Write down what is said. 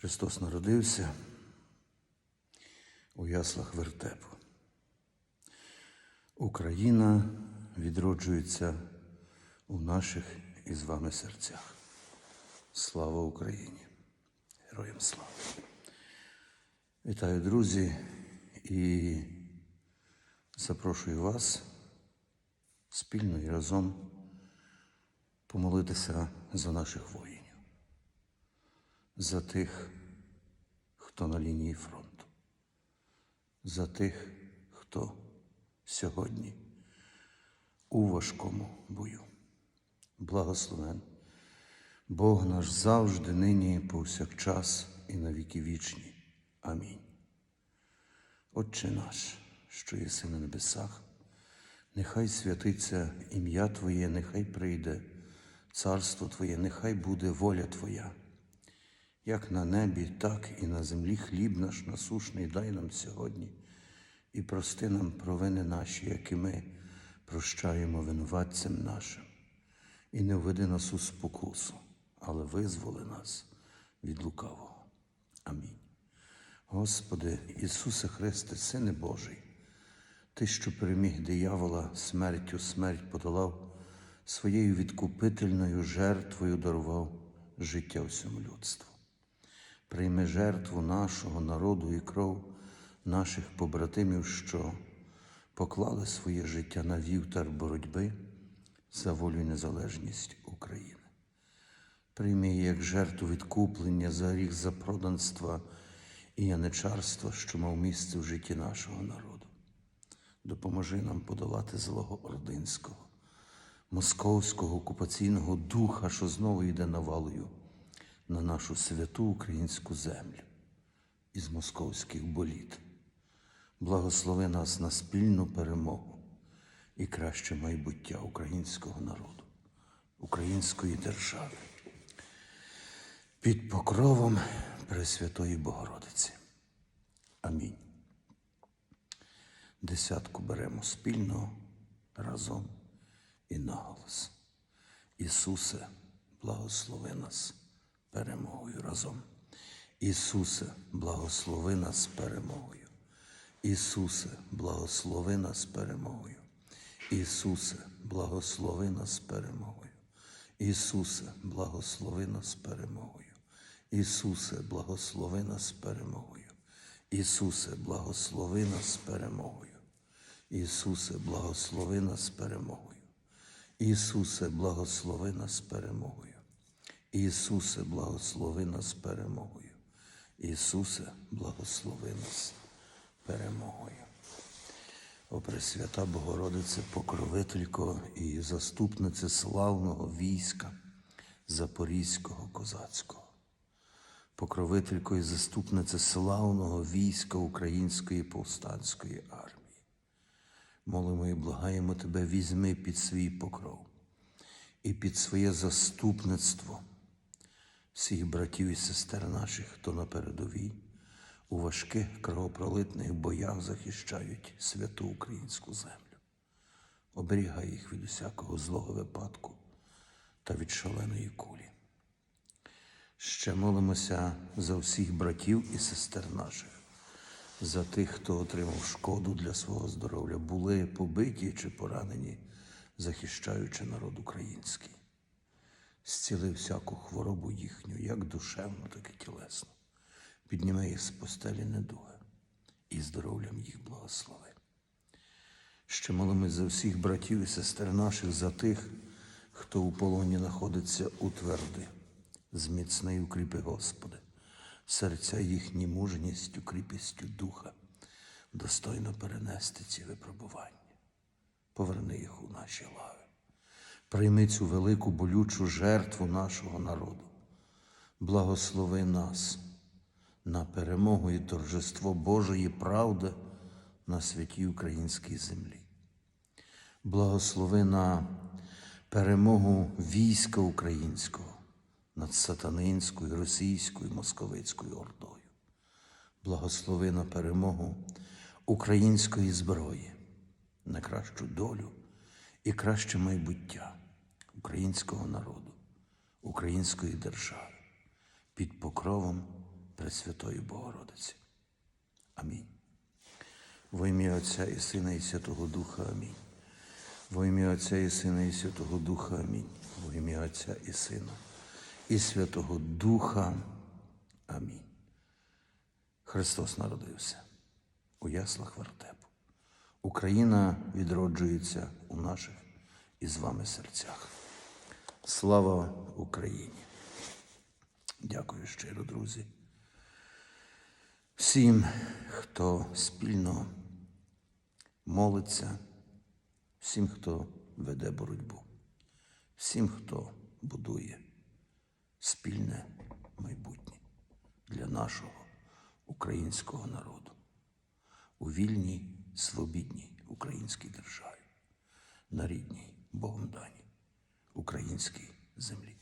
Христос народився у яслах вертепу. Україна відроджується у наших із вами серцях. Слава Україні! Героям слава! Вітаю, друзі, і запрошую вас спільно і разом помолитися за наших воїнів, за тих, хто на лінії фронту, за тих, хто сьогодні у важкому бою. Благословен Бог наш завжди, нині, повсякчас і на віки вічні. Амінь. Отче наш, що єси на небесах, нехай святиться ім'я Твоє, нехай прийде царство Твоє, нехай буде воля Твоя, як на небі, так і на землі хліб наш насушний дай нам сьогодні, і прости нам провини наші, які ми прощаємо винуватцям нашим, і не введи нас у спокусу, але визволи нас від лукавого. Амінь. Господи Ісусе Христе, Сине Божий, Ти, що переміг диявола, смертю смерть подолав, своєю відкупительною жертвою дарував життя всьому людству. Прийми жертву нашого народу і кров наших побратимів, що поклали своє життя на вівтар боротьби за волю і незалежність України. Прийми як жертву відкуплення за гріх запроданства і яничарства, що мав місце в житті нашого народу. Допоможи нам подолати злого ординського, московського окупаційного духа, що знову йде навалою на нашу святу українську землю із московських боліт. Благослови нас на спільну перемогу і краще майбуття українського народу, української держави під покровом Пресвятої Богородиці. Амінь. Десятку беремо спільно разом і наголос. Ісусе, благослови нас перемогою разом. Ісусе, благослови нас перемогою. Ісусе, благослови нас перемогою. Ісусе, благослови нас перемогою. Ісусе, благослови нас перемогою. Ісусе, благослови нас перемогою. Ісусе, благослови нас перемогою. Ісусе, благослови нас перемогою. Ісусе, благослови нас перемогою. Ісусе, благослови нас перемогою. Ісусе, благослови нас перемогою. О Пресвята Богородице, покровителько і заступнице славного війська Запорізького козацького, покровителько і заступнице славного війська Української повстанської армії. Молимо і благаємо Тебе, візьми під свій покров і під своє заступництво всіх братів і сестер наших, хто на передовій у важких кровопролитних боях захищають святу українську землю. Оберігай їх від усякого злого випадку та від шаленої кулі. Ще молимося за всіх братів і сестер наших, за тих, хто отримав шкоду для свого здоров'я, були побиті чи поранені, захищаючи народ український. Зціли всяку хворобу їхню, як душевну, так і тілесну. Підніми їх з постелі недуги і здоров'ям їх благослови. Ще молимось за всіх братів і сестер наших, за тих, хто у полоні знаходиться у тверди, зміцни і укріпи, Господи, серця їхні мужністю, кріпістю духа, достойно перенести ці випробування. Поверни їх у наші лави. Прийми цю велику болючу жертву нашого народу. Благослови нас на перемогу і торжество Божої правди на святій українській землі. Благослови на перемогу війська українського над сатанинською, російською, московицькою ордою. Благослови на перемогу української зброї, на кращу долю і краще майбуття українського народу, української держави під покровом Пресвятої Богородиці. Амінь. Во ім'я Отця і Сина і Святого Духа. Амінь. Во ім'я Отця і Сина і Святого Духа. Амінь. Во ім'я Отця і Сина і Святого Духа. Амінь. Христос народився у яслах вертепу. Україна відроджується у наших і з вами серцях. Слава Україні! Дякую щиро, друзі. Всім, хто спільно молиться, всім, хто веде боротьбу, всім, хто будує спільне майбутнє для нашого українського народу у вільній, свобідній українській державі, на рідній Богом даній українській землі.